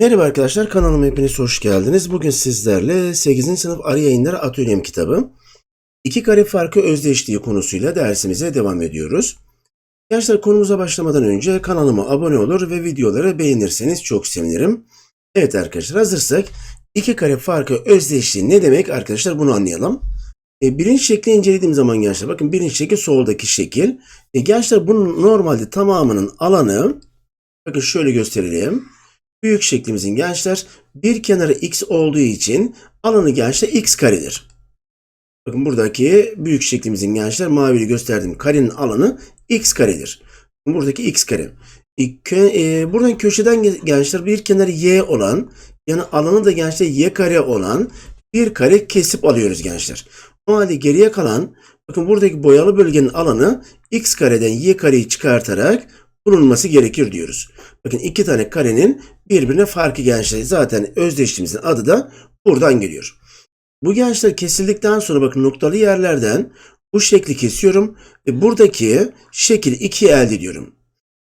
Merhaba arkadaşlar kanalıma hepiniz hoş geldiniz. Bugün sizlerle 8. sınıf arı yayınları atölyem kitabı iki kare farkı özdeşliği konusuyla dersimize devam ediyoruz. Gençler konumuza başlamadan önce kanalıma abone olur ve videoları beğenirseniz çok sevinirim. Evet arkadaşlar hazırsak iki kare farkı özdeşliği ne demek arkadaşlar bunu anlayalım. E, birinci şekli incelediğim zaman gençler bakın birinci şekil soldaki şekil. E, gençler bunun normalde tamamının alanı bakın şöyle gösterelim. Büyük şeklimizin gençler bir kenarı x olduğu için alanı gençler x karedir. Bakın buradaki büyük şeklimizin gençler mavili gösterdiğim karenin alanı x karedir. Buradaki x kare. E, e, buradan köşeden ge- gençler bir kenarı y olan yani alanı da gençler y kare olan bir kare kesip alıyoruz gençler. O halde geriye kalan bakın buradaki boyalı bölgenin alanı x kareden y kareyi çıkartarak bulunması gerekir diyoruz. Bakın iki tane karenin birbirine farkı gençler. Zaten özdeşliğimizin adı da buradan geliyor. Bu gençler kesildikten sonra bakın noktalı yerlerden bu şekli kesiyorum ve buradaki şekil 2 elde ediyorum.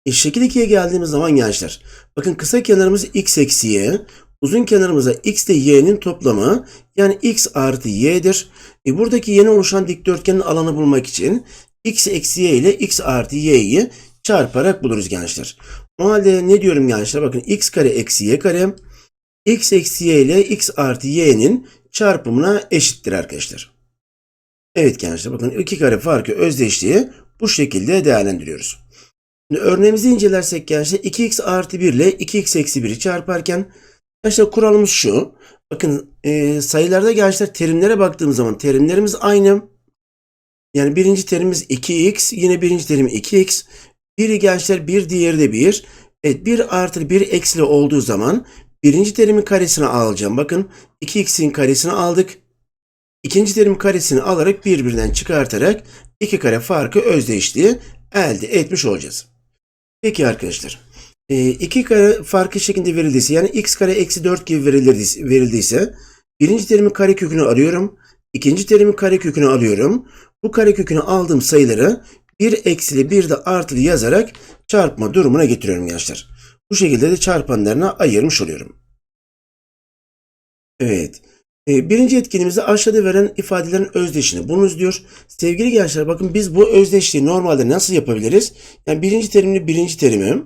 E, şekil 2'ye geldiğimiz zaman gençler bakın kısa kenarımız x eksi y, uzun kenarımıza x ile y'nin toplamı yani x artı y'dir. E, buradaki yeni oluşan dikdörtgenin alanı bulmak için x eksi y ile x artı y'yi çarparak buluruz gençler. O halde ne diyorum gençler? Bakın x kare eksi y kare x eksi y ile x artı y'nin çarpımına eşittir arkadaşlar. Evet gençler bakın iki kare farkı özdeşliği bu şekilde değerlendiriyoruz. Şimdi örneğimizi incelersek gençler 2x artı 1 ile 2x eksi 1'i çarparken gençler kuralımız şu. Bakın e, sayılarda gençler terimlere baktığımız zaman terimlerimiz aynı. Yani birinci terimimiz 2x yine birinci terim 2x. Biri gençler 1 diğeri de 1. Evet 1 artı 1 eksili olduğu zaman birinci terimin karesini alacağım. Bakın 2x'in karesini aldık. İkinci terimin karesini alarak birbirinden çıkartarak iki kare farkı özdeşliği elde etmiş olacağız. Peki arkadaşlar. e, iki kare farkı şeklinde verildiyse yani x kare eksi 4 gibi verildiyse birinci terimin kare kökünü arıyorum. ikinci terimin kare kökünü alıyorum. Bu kare kökünü aldığım sayıları bir eksili bir de artılı yazarak çarpma durumuna getiriyorum gençler. Bu şekilde de çarpanlarına ayırmış oluyorum. Evet. E, Birinci etkinliğimizde aşağıda veren ifadelerin özdeşini bulunuz diyor. Sevgili gençler bakın biz bu özdeşliği normalde nasıl yapabiliriz? Yani birinci terimli birinci terimi,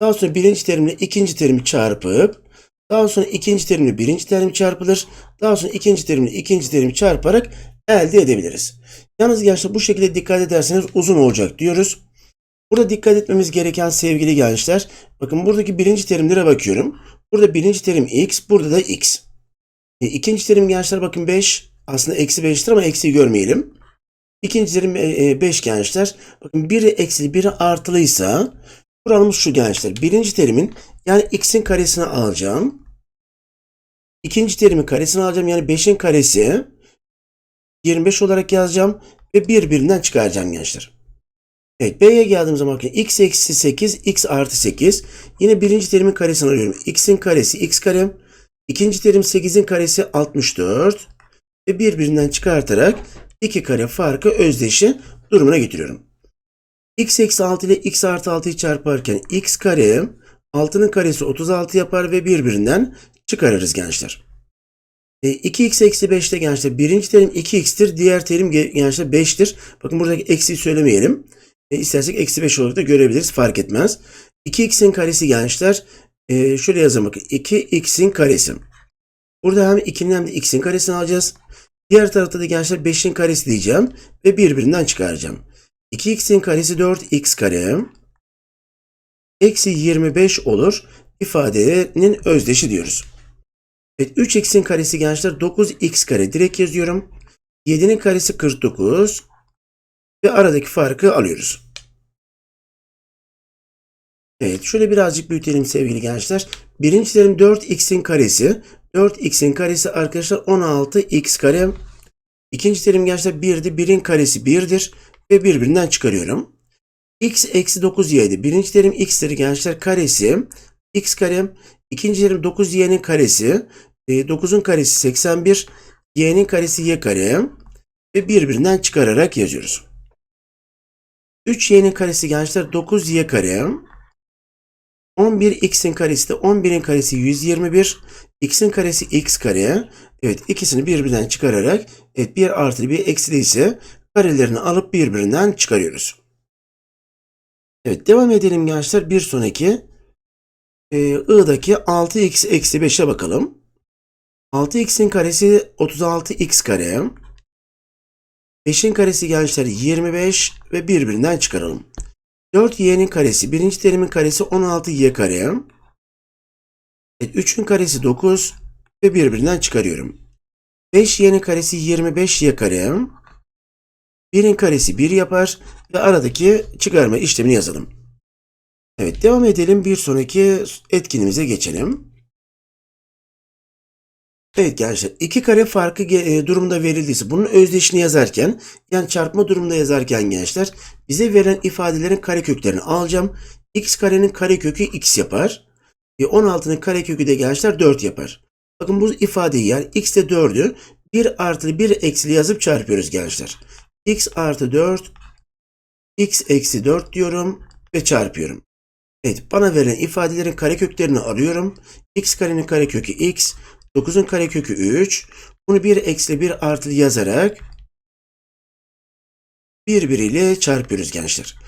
daha sonra birinci terimle ikinci terimi çarpıp, daha sonra ikinci terimle birinci terim çarpılır, daha sonra ikinci terimle ikinci terimi çarparak elde edebiliriz. Yalnız gençler bu şekilde dikkat ederseniz uzun olacak diyoruz. Burada dikkat etmemiz gereken sevgili gençler, bakın buradaki birinci terimlere bakıyorum. Burada birinci terim x, burada da x. E, ikinci terim gençler bakın 5. Aslında eksi 5'tir ama eksiyi görmeyelim. İkinci terim 5 gençler. Bakın biri eksi biri artılıysa kuralımız şu gençler. Birinci terimin yani x'in karesini alacağım. İkinci terimin karesini alacağım. Yani 5'in karesi 25 olarak yazacağım ve birbirinden çıkaracağım gençler. Evet B'ye geldiğim zaman x eksi 8 x artı 8. Yine birinci terimin karesini alıyorum. x'in karesi x kare. İkinci terim 8'in karesi 64 ve birbirinden çıkartarak iki kare farkı özdeşi durumuna getiriyorum. x eksi 6 ile x artı 6'yı çarparken x kare 6'nın karesi 36 yapar ve birbirinden çıkarırız gençler. E, 2x eksi 5'te gençler birinci terim 2x'tir diğer terim ge- gençler 5'tir. Bakın buradaki eksiği söylemeyelim. E, istersek eksi 5 olarak da görebiliriz fark etmez. 2x'in karesi gençler ee, şöyle yazalım bakın. 2x'in karesi. Burada hem 2'nin hem de x'in karesini alacağız. Diğer tarafta da gençler 5'in karesi diyeceğim. Ve birbirinden çıkaracağım. 2x'in karesi 4x kare. Eksi 25 olur. İfadenin özdeşi diyoruz. Evet 3x'in karesi gençler 9x kare. Direkt yazıyorum. 7'nin karesi 49. Ve aradaki farkı alıyoruz. Evet şöyle birazcık büyütelim sevgili gençler. Birinci terim 4x'in karesi. 4x'in karesi arkadaşlar 16x kare. İkinci terim gençler 1'di. 1'in karesi 1'dir. Ve birbirinden çıkarıyorum. x eksi 9y'di. Birinci terim x'tir gençler karesi. x kare. İkinci terim 9y'nin karesi. 9'un karesi 81. y'nin karesi y kare. Ve birbirinden çıkararak yazıyoruz. 3y'nin karesi gençler 9y kare. 11x'in karesi de 11'in karesi 121. x'in karesi x kare. Evet ikisini birbirinden çıkararak evet bir artı bir eksi ise karelerini alıp birbirinden çıkarıyoruz. Evet devam edelim gençler. Bir sonraki e, i'daki 6x eksi 5'e bakalım. 6x'in karesi 36x kare. 5'in karesi gençler 25 ve birbirinden çıkaralım. 4y'nin karesi birinci terimin karesi 16y kare. Evet, 3'ün karesi 9 ve birbirinden çıkarıyorum. 5y'nin karesi 25y kare. 1'in karesi 1 yapar ve aradaki çıkarma işlemini yazalım. Evet devam edelim. Bir sonraki etkinimize geçelim. Evet gençler iki kare farkı e, durumda verildiyse bunun özdeşini yazarken yani çarpma durumunda yazarken gençler bize verilen ifadelerin kareköklerini alacağım. x karenin karekökü x yapar. E, 16'nın karekökü de gençler 4 yapar. Bakın bu ifadeyi yani x de 4'ü 1 artı 1 eksili yazıp çarpıyoruz gençler. x artı 4 x eksi 4 diyorum ve çarpıyorum. Evet bana verilen ifadelerin kareköklerini arıyorum. x karenin karekökü x, 9'un karekökü 3. Bunu 1 eksi 1 artı yazarak birbiriyle çarpıyoruz gençler.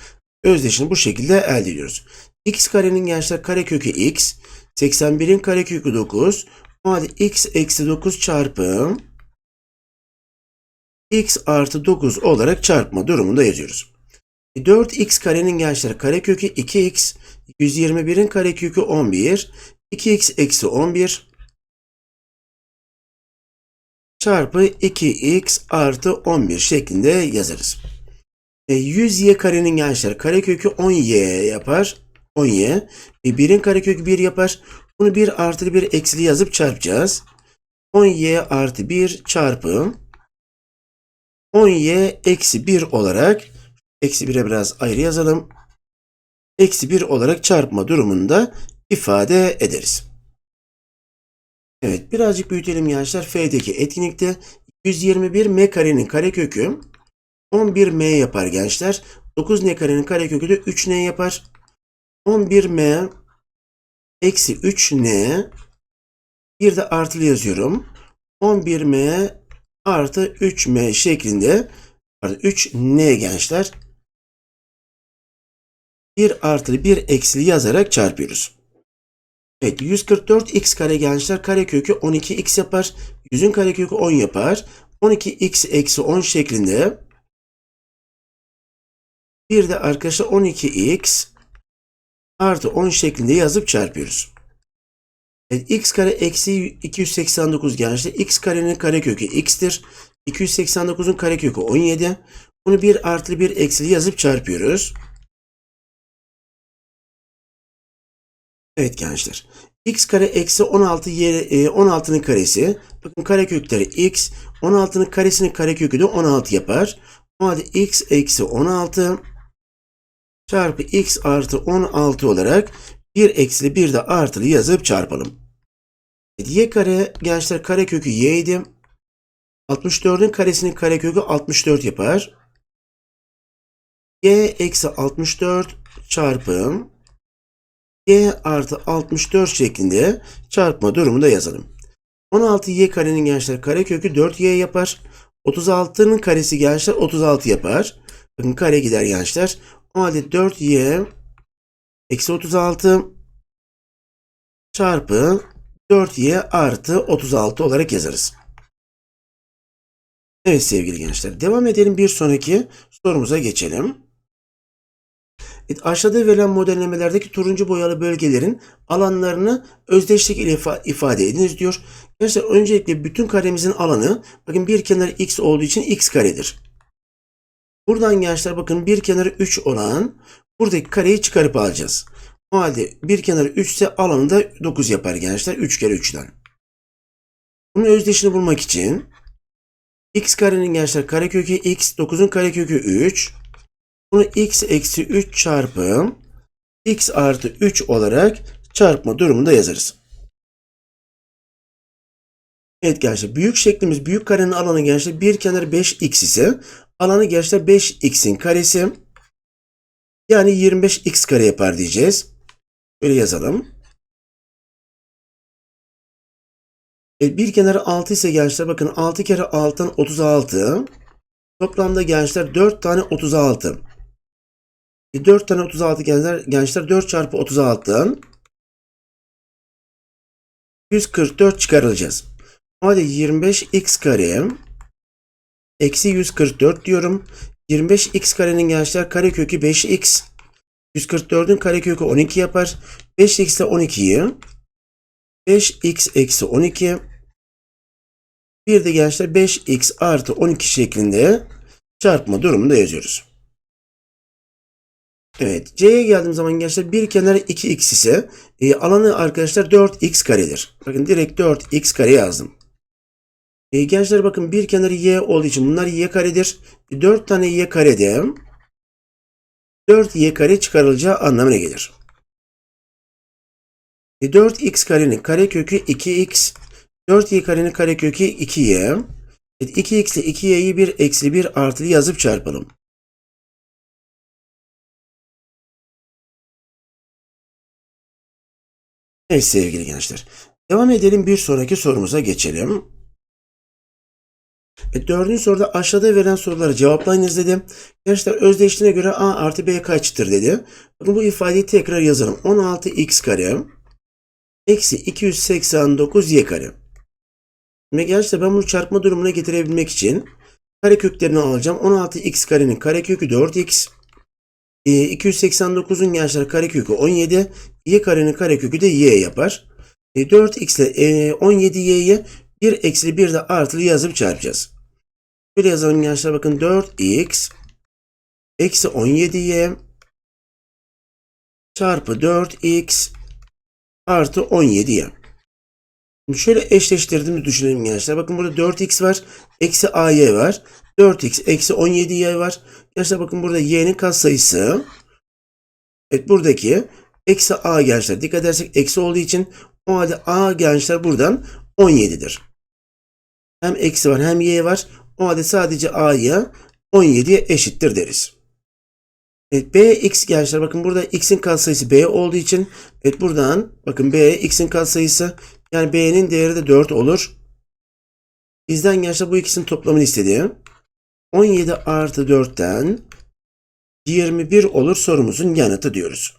Özdeşini bu şekilde elde ediyoruz. x karenin gençler karekökü x, 81'in karekökü 9. O halde x eksi 9 çarpı x artı 9 olarak çarpma durumunda yazıyoruz. 4x karenin gençler karekökü 2x, 121'in karekökü 11, 2x eksi 11 çarpı 2x artı 11 şeklinde yazarız. E, 100y karenin gençler karekökü 10y yapar. 10y. E, 1'in karekökü 1 yapar. Bunu 1 artı 1 eksili yazıp çarpacağız. 10y artı 1 çarpı 10y eksi 1 olarak eksi 1'e biraz ayrı yazalım. Eksi 1 olarak çarpma durumunda ifade ederiz. Evet birazcık büyütelim gençler. F'deki etkinlikte 121 m karenin karekökü 11 m yapar gençler. 9 n karenin karekökü de 3 n yapar. 11 m eksi 3 n bir de artılı yazıyorum. 11 m artı 3 m şeklinde 3 n gençler 1 artı 1 eksili yazarak çarpıyoruz. Evet 144 x kare gençler karekökü 12x yapar. 100'ün karekökü 10 yapar. 12x eksi 10 şeklinde. Bir de arkadaşlar 12x artı 10 şeklinde yazıp çarpıyoruz. Evet, x kare eksi 289 gençler. x karenin karekökü x'tir. 289'un karekökü 17. Bunu 1 artı 1 eksili yazıp çarpıyoruz. Evet gençler. x kare eksi 16 yeri, 16'nın karesi. Bakın karekökleri x. 16'nın karesinin karekökü de 16 yapar. O halde x eksi 16 çarpı x artı 16 olarak 1 eksili 1 de artılı yazıp çarpalım. y kare gençler karekökü y idi. 64'ün karesinin karekökü 64 yapar. y eksi 64 çarpı y artı 64 şeklinde çarpma durumunda yazalım. 16y karenin gençler karekökü 4y yapar. 36'nın karesi gençler 36 yapar. Bakın kare gider gençler. O halde 4y eksi 36 çarpı 4y artı 36 olarak yazarız. Evet sevgili gençler devam edelim bir sonraki sorumuza geçelim. Aşağıda verilen modellemelerdeki turuncu boyalı bölgelerin alanlarını özdeşlik ile ifade ediniz diyor. Gençler öncelikle bütün karemizin alanı bakın bir kenarı x olduğu için x karedir. Buradan gençler bakın bir kenarı 3 olan buradaki kareyi çıkarıp alacağız. O halde bir kenarı 3 ise alanı da 9 yapar gençler 3 kere 3'ten. Bunun özdeşini bulmak için x karenin gençler karekökü x 9'un karekökü 3 bunu x eksi 3 çarpı x artı 3 olarak çarpma durumunda yazarız. Evet gençler büyük şeklimiz büyük karenin alanı gençler bir kenarı 5x ise alanı gençler 5x'in karesi yani 25x kare yapar diyeceğiz. Böyle yazalım. E, bir kenarı 6 ise gençler bakın 6 kere 6'dan 36. Toplamda gençler 4 tane 36. E, 4 tane 36 gençler, gençler 4 çarpı 36'dan 144 çıkarılacağız. O halde 25x kare eksi 144 diyorum. 25x karenin gençler karekökü 5x. 144'ün karekökü 12 yapar. 5x ile 12'yi 5x eksi 12 bir de gençler 5x artı 12 şeklinde çarpma durumunda yazıyoruz. Evet. C'ye geldiğim zaman gençler bir kenarı 2x ise e, alanı arkadaşlar 4x karedir. Bakın direkt 4x kare yazdım. E, gençler bakın bir kenarı y olduğu için bunlar y karedir. 4 tane y karede 4y kare çıkarılacağı anlamına gelir. E, 4x karenin karekökü 2x 4y karenin karekökü 2y. Evet, 2x ile 2y'yi bir eksi 1 artı yazıp çarpalım. Evet sevgili gençler. Devam edelim bir sonraki sorumuza geçelim. E, dördüncü soruda aşağıda verilen soruları cevaplayınız dedi. Gençler özdeşliğine göre a artı b kaçtır dedi. Bakın bu ifadeyi tekrar yazalım. 16x kare eksi 289 y kare. Ve gençler ben bunu çarpma durumuna getirebilmek için kare köklerini alacağım. 16x karenin karekökü 4x. E, 289'un gençler karekökü 17. Y karenin karekökü de y yapar. E, 4x ile e, 17y'ye 1 eksi 1 de artılı yazıp çarpacağız. Böyle yazalım gençler bakın 4x eksi 17y çarpı 4x artı 17y. Şöyle eşleştirdiğimizi düşünelim gençler. Bakın burada 4x var. Eksi ay var. 4x eksi 17y var. Gençler bakın burada y'nin katsayısı. Evet buradaki eksi a gençler. Dikkat edersek eksi olduğu için o halde a gençler buradan 17'dir. Hem eksi var hem y var. O halde sadece a'ya 17'ye eşittir deriz. Evet, b x gençler bakın burada x'in katsayısı b olduğu için evet buradan bakın b x'in katsayısı yani b'nin değeri de 4 olur. Bizden gençler bu ikisinin toplamını istedi. 17 artı 4'ten 21 olur sorumuzun yanıtı diyoruz.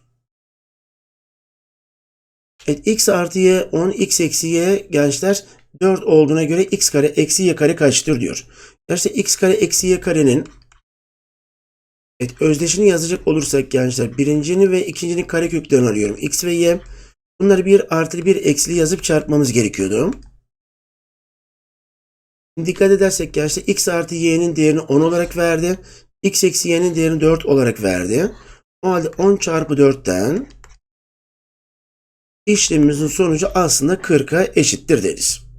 Evet x artı y 10 x eksi y gençler 4 olduğuna göre x kare eksi y kare kaçtır diyor. Gerçi x kare eksi y karenin evet, özdeşini yazacak olursak gençler birincini ve ikincinin kare köklerini alıyorum. x ve y bunları bir artı bir eksili yazıp çarpmamız gerekiyordu. Dikkat edersek gençler x artı y'nin değerini 10 olarak verdi. x eksi y'nin değerini 4 olarak verdi. O halde 10 çarpı 4'ten işlemimizin sonucu aslında 40'a eşittir deriz.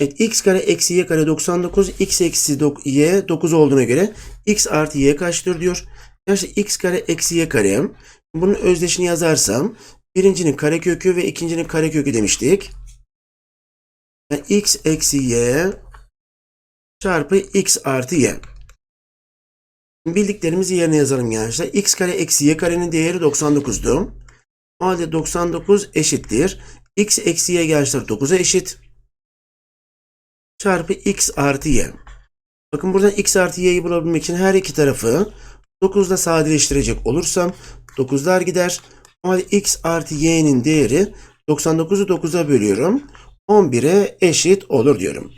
Evet, x kare eksi y kare 99, x eksi y 9 olduğuna göre x artı y kaçtır diyor. Yani x kare eksi y kare. Bunun özdeşini yazarsam birincinin karekökü ve ikincinin karekökü demiştik. Yani x eksi y çarpı x artı y. Bildiklerimizi yerine yazalım gençler. x kare eksi y karenin değeri 99'du. O halde 99 eşittir. x eksi y gençler 9'a eşit. Çarpı x artı y. Bakın buradan x artı y'yi bulabilmek için her iki tarafı 9'da sadeleştirecek olursam 9'lar gider. O x artı y'nin değeri 99'u 9'a bölüyorum. 11'e eşit olur diyorum.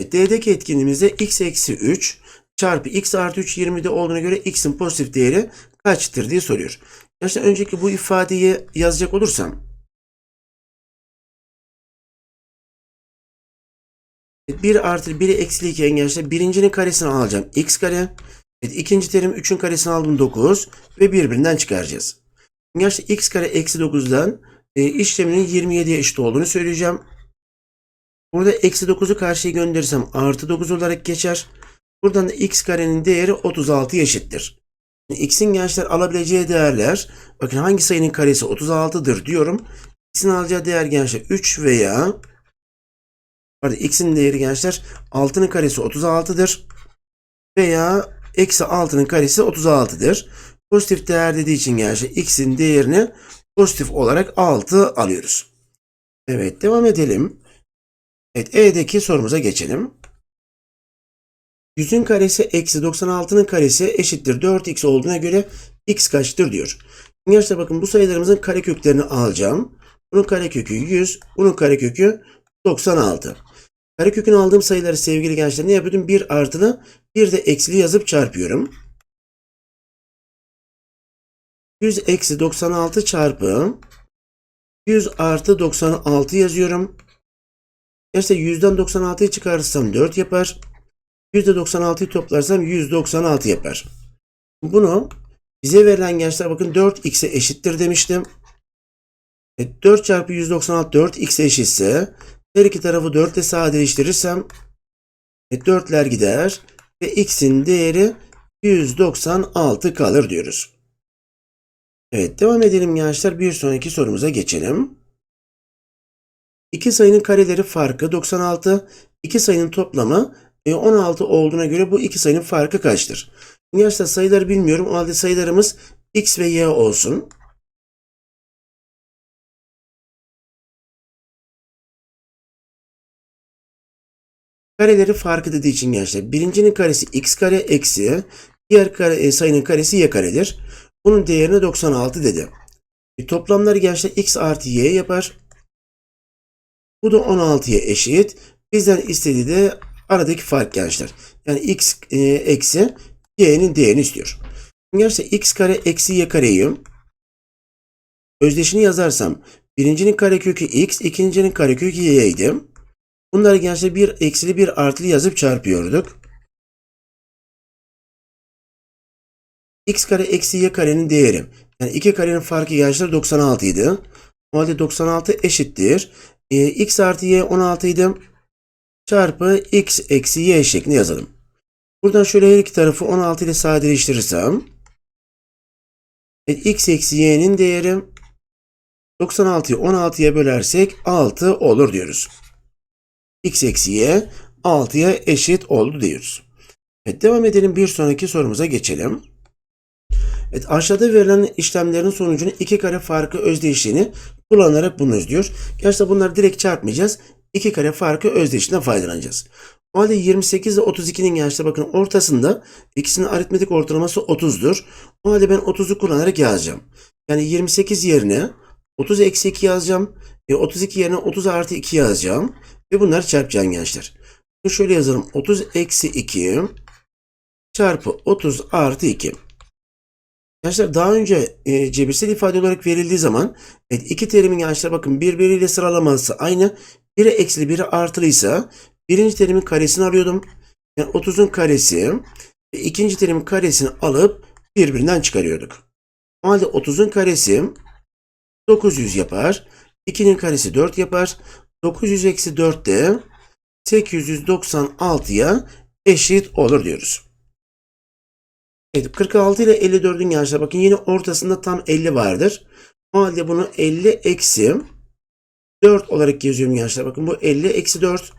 D'deki etkinliğimizde x eksi 3 çarpı x artı 3 20'de olduğuna göre x'in pozitif değeri kaçtır diye soruyor. Gerçekten önceki bu ifadeyi yazacak olursam 1 artı 1'i eksiliyken gençler birincinin karesini alacağım. x kare. Evet, ikinci terim 3'ün karesini aldım 9 ve birbirinden çıkaracağız. Gençler x kare eksi 9'dan e, işleminin 27'ye eşit olduğunu söyleyeceğim. Burada eksi 9'u karşıya gönderirsem artı 9 olarak geçer. Buradan da x karenin değeri 36 eşittir. X'in gençler alabileceği değerler bakın hangi sayının karesi 36'dır diyorum. X'in alacağı değer gençler 3 veya pardon, X'in değeri gençler 6'nın karesi 36'dır veya eksi 6'nın karesi 36'dır. Pozitif değer dediği için gençler x'in değerini pozitif olarak 6 alıyoruz. Evet devam edelim. Evet E'deki sorumuza geçelim. 100'ün karesi eksi 96'nın karesi eşittir 4x olduğuna göre x kaçtır diyor. Gençler bakın bu sayılarımızın kareköklerini alacağım. Bunun karekökü 100, bunun karekökü 96. Karekökünü aldığım sayıları sevgili gençler ne yapıyordum? 1 artılı, bir de eksili yazıp çarpıyorum. 100 eksi 96 çarpı 100 artı 96 yazıyorum. Gençler 100'den 96'yı çıkarırsam 4 yapar. %96'yı toplarsam 196 yapar. Bunu bize verilen gençler bakın 4x'e eşittir demiştim. E, 4 çarpı 196 4x eşitse her iki tarafı 4 ile sadeleştirirsem e, 4'ler gider ve x'in değeri 196 kalır diyoruz. Evet devam edelim gençler. Bir sonraki sorumuza geçelim. İki sayının kareleri farkı 96. İki sayının toplamı e, 16 olduğuna göre bu iki sayının farkı kaçtır? Gençler sayıları bilmiyorum. O halde sayılarımız x ve y olsun. Kareleri farkı dediği için gençler. Birincinin karesi x kare eksi diğer kare, e, sayının karesi y karedir. Bunun değerini 96 dedi. E, toplamları gençler x artı y yapar. Bu da 16'ya eşit. Bizden istediği de aradaki fark gençler. Yani x e, eksi y'nin değerini istiyor. Gençler x kare eksi y kareyi özdeşini yazarsam birincinin karekökü x, ikincinin karekökü y'ydi. Bunları gençler bir eksili bir artılı yazıp çarpıyorduk. x kare eksi y karenin değeri. Yani iki karenin farkı gençler 96 idi. O halde 96 eşittir. E, x artı y 16 idi. Çarpı x eksi y şeklinde yazalım. Buradan şöyle her iki tarafı 16 ile sadeleştirirsem evet, x eksi y'nin değeri 96'yı 16'ya bölersek 6 olur diyoruz. X eksi y 6'ya eşit oldu diyoruz. Evet, devam edelim bir sonraki sorumuza geçelim. Evet, aşağıda verilen işlemlerin sonucunu iki kare farkı özdeşliğini kullanarak bulunuz diyor. Gerçekten bunları direkt çarpmayacağız. İki kare farkı özdeşliğinden faydalanacağız. O halde 28 ile 32'nin gençler bakın ortasında ikisinin aritmetik ortalaması 30'dur. O halde ben 30'u kullanarak yazacağım. Yani 28 yerine 30 eksi 2 yazacağım. E 32 yerine 30 artı 2 yazacağım. Ve bunları çarpacağım gençler. Şöyle yazalım. 30 eksi 2 çarpı 30 artı 2. Gençler daha önce e, cebirsel ifade olarak verildiği zaman evet, iki terimin gençler bakın birbiriyle sıralaması aynı. Biri eksili biri artılıysa birinci terimin karesini arıyordum. Yani 30'un karesi ve ikinci terimin karesini alıp birbirinden çıkarıyorduk. O halde 30'un karesi 900 yapar. 2'nin karesi 4 yapar. 900 eksi 4 de 896'ya eşit olur diyoruz. Evet 46 ile 54'ün gençler bakın yine ortasında tam 50 vardır. O halde bunu 50 eksi 4 olarak yazıyorum gençler. Bakın bu 50 eksi 4.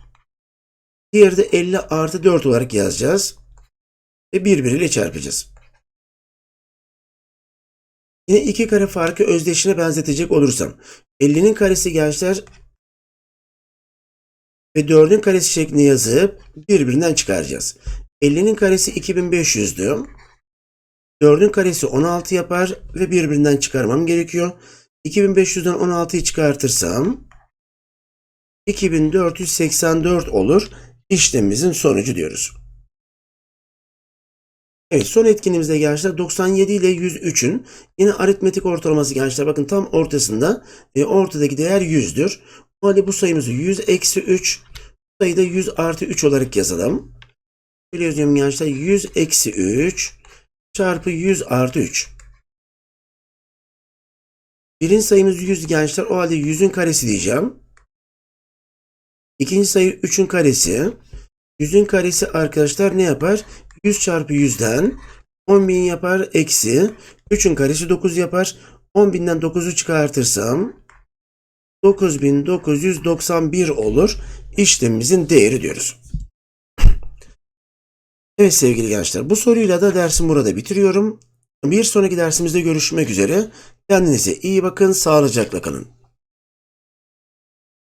Diğeri de 50 artı 4 olarak yazacağız. Ve birbiriyle çarpacağız. Yine iki kare farkı özdeşine benzetecek olursam 50'nin karesi gençler ve 4'ün karesi şeklinde yazıp birbirinden çıkaracağız. 50'nin karesi 2500'dü. 4'ün karesi 16 yapar ve birbirinden çıkarmam gerekiyor. 2500'den 16'yı çıkartırsam 2484 olur. İşlemimizin sonucu diyoruz. Evet son etkinliğimizde gençler 97 ile 103'ün yine aritmetik ortalaması gençler bakın tam ortasında e, ortadaki değer 100'dür. O halde bu sayımızı 100 eksi 3 sayıda 100 artı 3 olarak yazalım. Şöyle yazıyorum gençler 100 eksi 3 çarpı 100 artı 3. Birinci sayımız 100 gençler. O halde 100'ün karesi diyeceğim. İkinci sayı 3'ün karesi. 100'ün karesi arkadaşlar ne yapar? 100 çarpı 100'den 10.000 yapar. Eksi 3'ün karesi 9 yapar. 10.000'den 9'u çıkartırsam 9991 olur. İşlemimizin değeri diyoruz. Evet sevgili gençler bu soruyla da dersim burada bitiriyorum. Bir sonraki dersimizde görüşmek üzere. Kendinize iyi bakın, sağlıcakla kalın.